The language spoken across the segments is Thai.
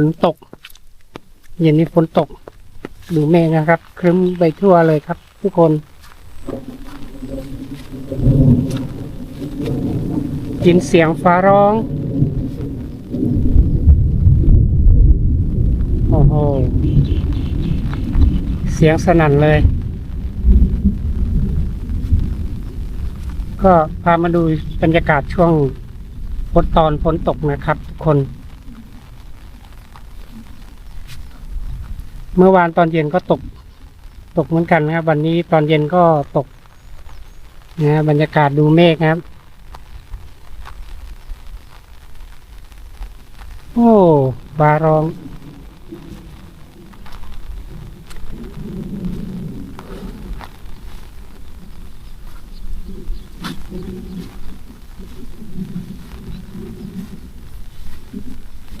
นตก เย็นนี้ฝนตก ดูเมฆนะครับ ครึ้มไปทั่วเลยครับ ทุกคน ยินเสียงฟ้าร้อง โอ้โห เสียงสนั่นเลย ก็พามาดูบรรยากาศช่วงฝนตอนฝนตกนะครับ ทุกคน เมื่อวานตอนเย็นก็ตก ตกเหมือนกันนะครับ วันนี้ตอนเย็นก็ตกนะบรรยากาศดูเมฆครับ โอ้บารอง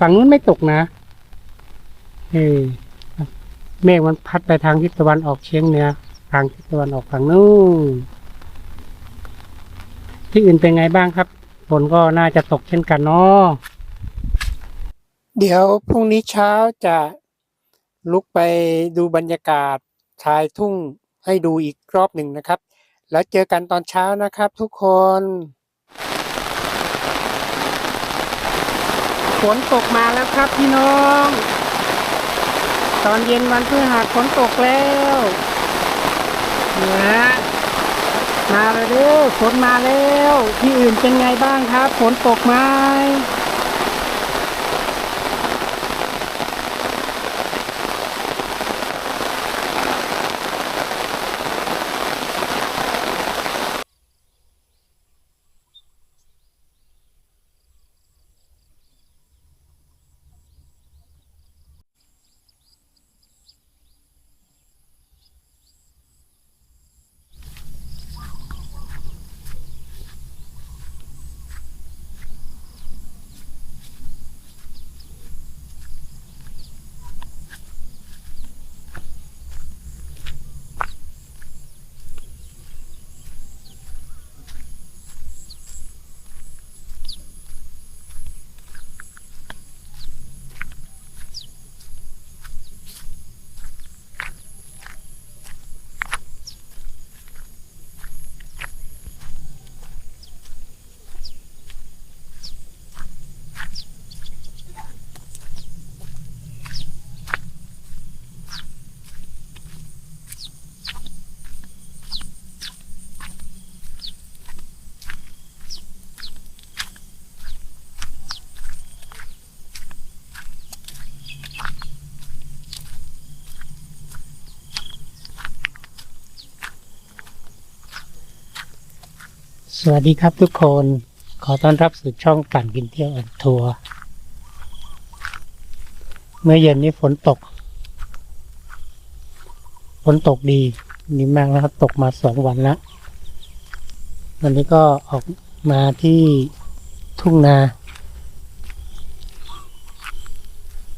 ฝั่งนู้นไม่ตกนะเออ เมฆมันพัดไปทางทิศตะวันออกเฉียงเหนือทางทิศตะวันออกฝั่งนู้นที่อื่นเป็นไงบ้างครับฝนก็น่าจะตกเช่นกันเนาะเดี๋ยวพรุ่งนี้เช้าจะลุกไปดูบรรยากาศชายทุ่งให้ดูอีกรอบหนึ่งนะครับ แล้วเจอกันตอนเช้านะครับทุกคนฝนตกมาแล้วครับพี่น้อง ตอนเย็นวันพฤหัสฝนตกแล้วนะมาแล้วฝนมาแล้ว ที่อื่นเป็นไงบ้างครับ ฝนตกไหม สวัสดีครับทุกคน ขอต้อนรับสู่ช่องปั่นกินเที่ยวออนทัวร์ เมื่อเย็นนี้ฝนตก ฝนตกดี ดีมากนะครับ ตกมาสองวันแล้ว วันนี้ก็ออกมาที่ทุ่งนา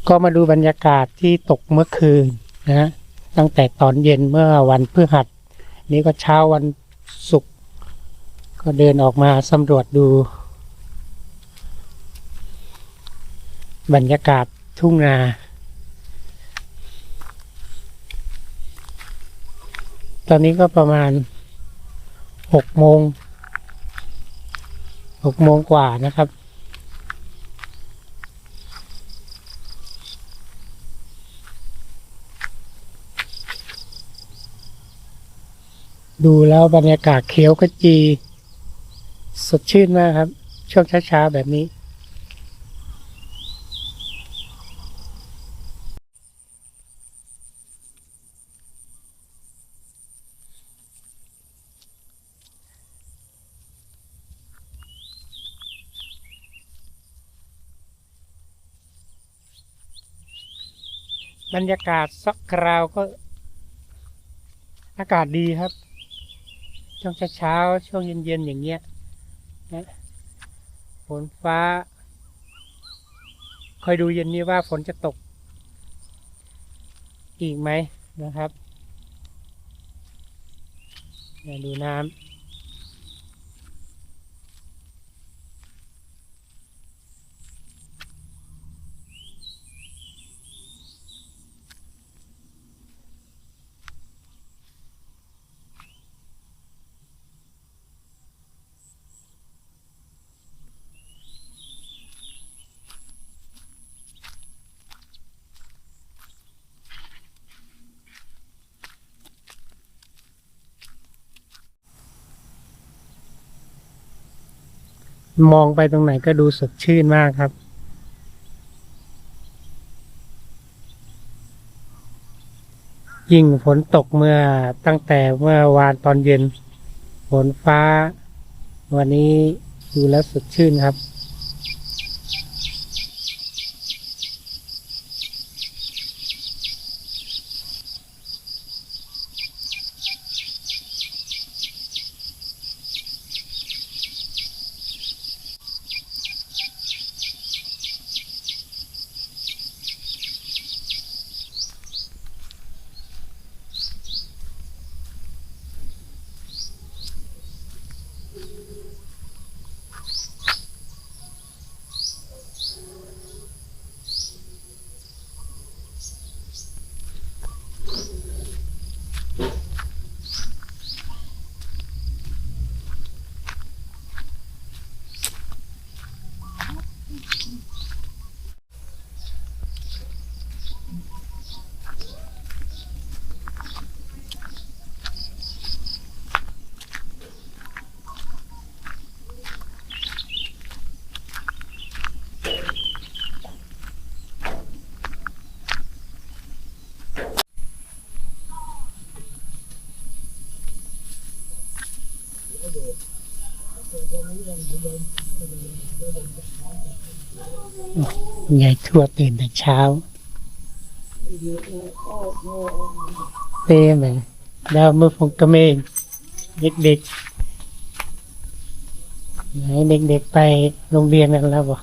ก็มาดูบรรยากาศที่ตกเมื่อคืนนะฮะตั้งแต่ตอนเย็นเมื่อวันพฤหัส นี้ก็เช้าวันศุกร์ ก็เดินออกมาสำรวจดู บรรยากาศทุ่งนาตอนนี้ก็ประมาณหกโมงหกโมงกว่านะครับ ดูแล้วบรรยากาศเขียวขจี สดชื่นมากครับ ช่วงเช้าๆแบบนี้ บรรยากาศสักคราวก็ อากาศดีครับ ช่วงเช้าๆช่วงเย็นๆอย่างเงี้ย ฝนฟ้า คอยดูเย็นนี้ว่าฝนจะตก อีกไหมนะครับดูน้ำ มองไปตรงไหนก็ดูสดชื่นมากครับ ยิ่งฝนตกเมื่อตั้งแต่เมื่อวานตอนเย็น ฝนฟ้า วันนี้ดูแล้วสดชื่นครับ ยายทวดตื่นแต่เช้าเต้ไหมดาวมือฟงกระเมงเด็กๆไหนเด็กๆไปโรงเรียนกันแล้วบ่